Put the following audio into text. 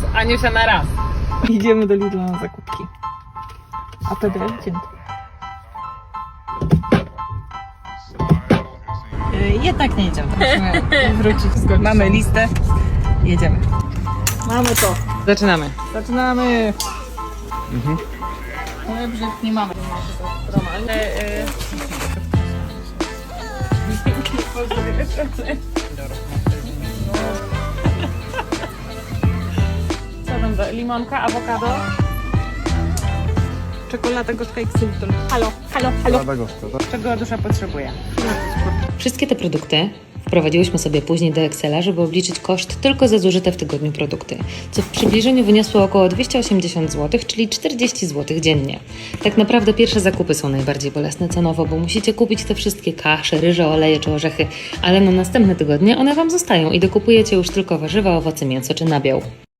Z Aniusia na raz. Idziemy do Lidla na zakupki. A PDL cięty. E, Jednak nie idziemy. Musimy wrócić. Mamy listę. Jedziemy. Mamy to. Zaczynamy. Zaczynamy. Dobrze, nie mamy. Ale, e, Limonka, awokado? Czekolada gorzka i ksylitol. Halo, halo, halo. Czekolada gorzka, tak? Czego dusza potrzebuje? Wszystkie te produkty wprowadziłyśmy sobie później do Excela, żeby obliczyć koszt tylko za zużyte w tygodniu produkty, co w przybliżeniu wyniosło około 280 zł, czyli 40 zł dziennie. Tak naprawdę pierwsze zakupy są najbardziej bolesne cenowo, bo musicie kupić te wszystkie kasze, ryże, oleje czy orzechy, ale na następne tygodnie one Wam zostają i dokupujecie już tylko warzywa, owoce, mięso czy nabiał.